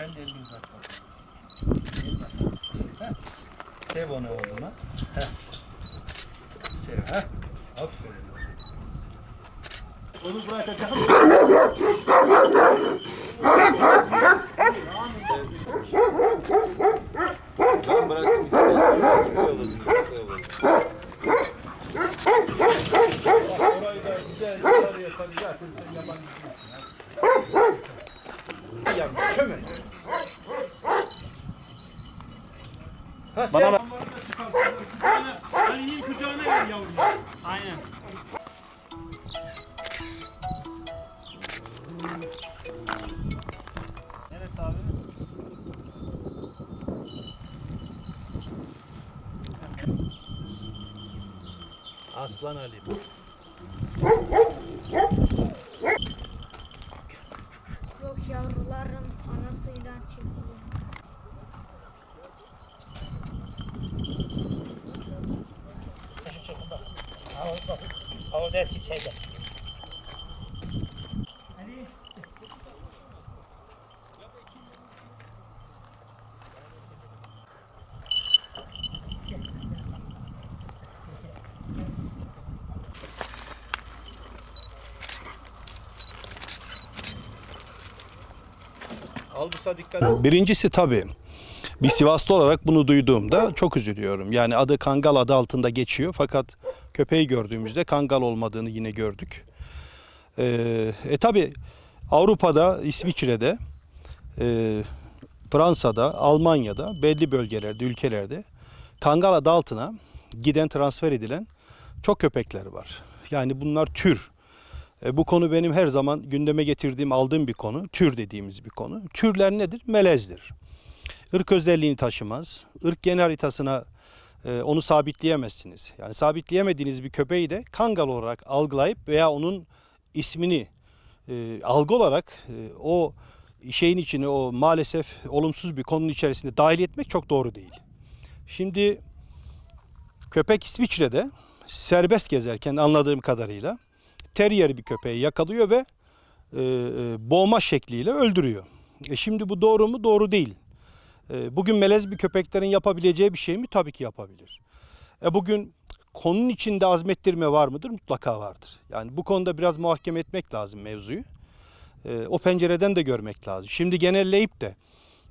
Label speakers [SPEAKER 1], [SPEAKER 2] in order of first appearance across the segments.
[SPEAKER 1] Sen de elini uzat. Heh. Sev onu oğluna. Heh. Sev. Heh. Aferin. Onu bırakacağım.
[SPEAKER 2] Ben bıraktım.
[SPEAKER 1] Orayı da güzel yukarıya tabii zaten sen yabancı değilsin. Hadi. Ya çömel. Ha, sen
[SPEAKER 3] Bana bak.
[SPEAKER 1] Ali'nin kucağına ver yavrum.
[SPEAKER 3] Aynen. Neresi abi?
[SPEAKER 1] Aslan Ali. Dikkat et.
[SPEAKER 4] Birincisi tabii bir Sivaslı olarak bunu duyduğumda çok üzülüyorum. Yani adı Kangal adı altında geçiyor fakat köpeği gördüğümüzde Kangal olmadığını yine gördük. Ee, e tabii Avrupa'da, İsviçre'de, e, Fransa'da, Almanya'da belli bölgelerde, ülkelerde Kangal adı altına giden transfer edilen çok köpekler var. Yani bunlar tür. E, bu konu benim her zaman gündeme getirdiğim, aldığım bir konu. Tür dediğimiz bir konu. Türler nedir? Melezdir. Irk özelliğini taşımaz. Irk genel haritasına onu sabitleyemezsiniz. Yani sabitleyemediğiniz bir köpeği de kangal olarak algılayıp veya onun ismini e, algı olarak e, o şeyin içine o maalesef olumsuz bir konunun içerisinde dahil etmek çok doğru değil. Şimdi köpek İsviçre'de serbest gezerken anladığım kadarıyla terrier bir köpeği yakalıyor ve e, e, boğma şekliyle öldürüyor. E şimdi bu doğru mu? Doğru değil. E, bugün melez bir köpeklerin yapabileceği bir şey mi? Tabii ki yapabilir. E bugün konunun içinde azmettirme var mıdır? Mutlaka vardır. Yani bu konuda biraz muhakeme etmek lazım mevzuyu. E, o pencereden de görmek lazım. Şimdi genelleyip de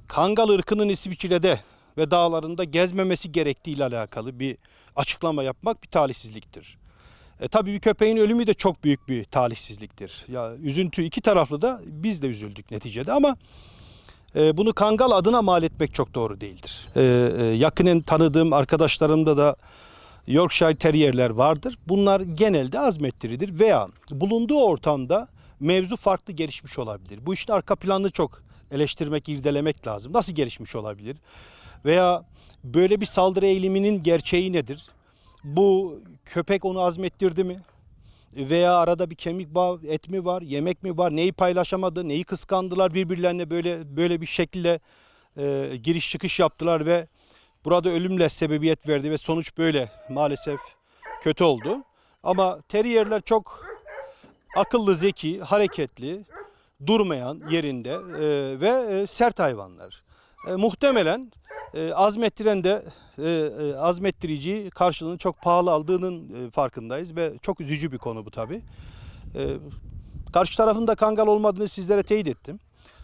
[SPEAKER 4] Kangal ırkının İsviçre'de ve dağlarında gezmemesi gerektiği ile alakalı bir açıklama yapmak bir talihsizliktir. E, tabii bir köpeğin ölümü de çok büyük bir talihsizliktir. Ya üzüntü iki taraflı da biz de üzüldük neticede ama bunu Kangal adına mal etmek çok doğru değildir. E, e, yakinen tanıdığım arkadaşlarımda da Yorkshire Terrier'ler vardır. Bunlar genelde azmettiridir veya bulunduğu ortamda mevzu farklı gelişmiş olabilir. Bu işin arka planını çok eleştirmek, irdelemek lazım. Nasıl gelişmiş olabilir? Veya böyle bir saldırı eğiliminin gerçeği nedir? Bu köpek onu azmettirdi mi? Veya arada bir kemik bağ, et mi var, yemek mi var, neyi paylaşamadı, neyi kıskandılar birbirlerine böyle böyle bir şekilde e, giriş çıkış yaptılar ve burada ölümle sebebiyet verdi ve sonuç böyle maalesef kötü oldu. Ama terrierler çok akıllı, zeki, hareketli, durmayan yerinde e, ve e, sert hayvanlar. E, muhtemelen e, azmettiren de e, e, azmettirici karşılığını çok pahalı aldığının e, farkındayız ve çok üzücü bir konu bu tabi. E, karşı tarafın da kangal olmadığını sizlere teyit ettim.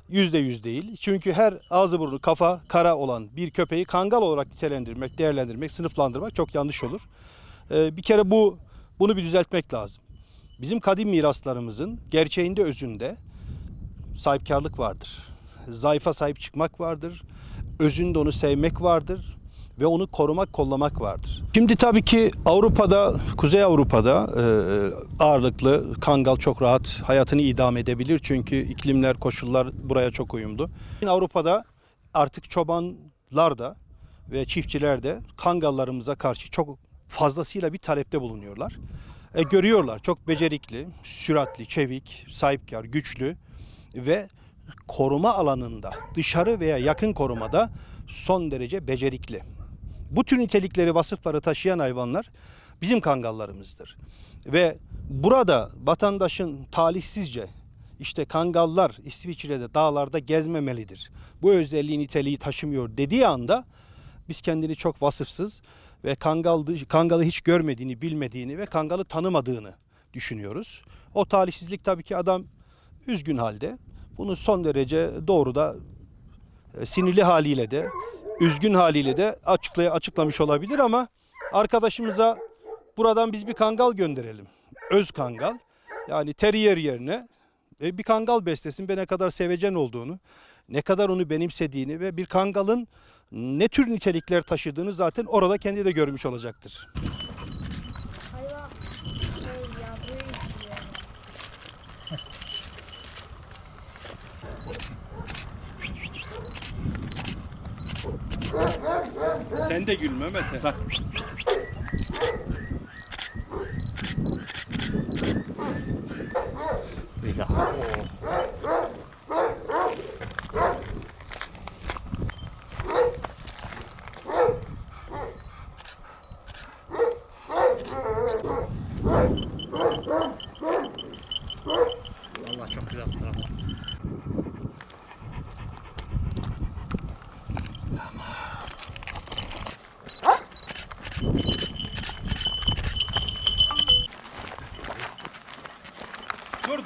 [SPEAKER 4] Yüzde yüz değil. Çünkü her ağzı burnu kafa kara olan bir köpeği kangal olarak nitelendirmek, değerlendirmek, sınıflandırmak çok yanlış olur. E, bir kere bu bunu bir düzeltmek lazım. Bizim kadim miraslarımızın gerçeğinde özünde sahipkarlık vardır. Zayıfa sahip çıkmak vardır. Özünde onu sevmek vardır ve onu korumak, kollamak vardır. Şimdi tabii ki Avrupa'da, Kuzey Avrupa'da e, ağırlıklı kangal çok rahat hayatını idame edebilir. Çünkü iklimler, koşullar buraya çok uyumlu. Şimdi Avrupa'da artık çobanlar da ve çiftçiler de kangallarımıza karşı çok fazlasıyla bir talepte bulunuyorlar. E, görüyorlar çok becerikli, süratli, çevik, sahipkar, güçlü ve koruma alanında dışarı veya yakın korumada son derece becerikli. Bu tür nitelikleri, vasıfları taşıyan hayvanlar bizim kangallarımızdır. Ve burada vatandaşın talihsizce işte kangallar İsviçre'de dağlarda gezmemelidir. Bu özelliği niteliği taşımıyor dediği anda biz kendini çok vasıfsız ve kangal, kangalı hiç görmediğini, bilmediğini ve kangalı tanımadığını düşünüyoruz. O talihsizlik tabii ki adam üzgün halde. Bunu son derece doğru da e, sinirli haliyle de üzgün haliyle de açıklay açıklamış olabilir ama arkadaşımıza buradan biz bir kangal gönderelim. Öz kangal. Yani terrier yerine e, bir kangal beslesin ve ne kadar sevecen olduğunu, ne kadar onu benimsediğini ve bir kangalın ne tür nitelikler taşıdığını zaten orada kendi de görmüş olacaktır. Sen de gül Mehmet. Bak. Bir daha.
[SPEAKER 1] Vallahi çok güzel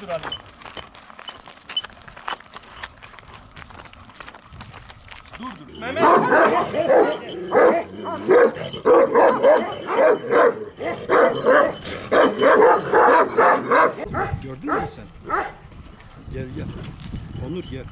[SPEAKER 1] Doğru duralım.
[SPEAKER 4] Dur dur. Mehmet. Gördün mü sen? Gel gel. Onur gel.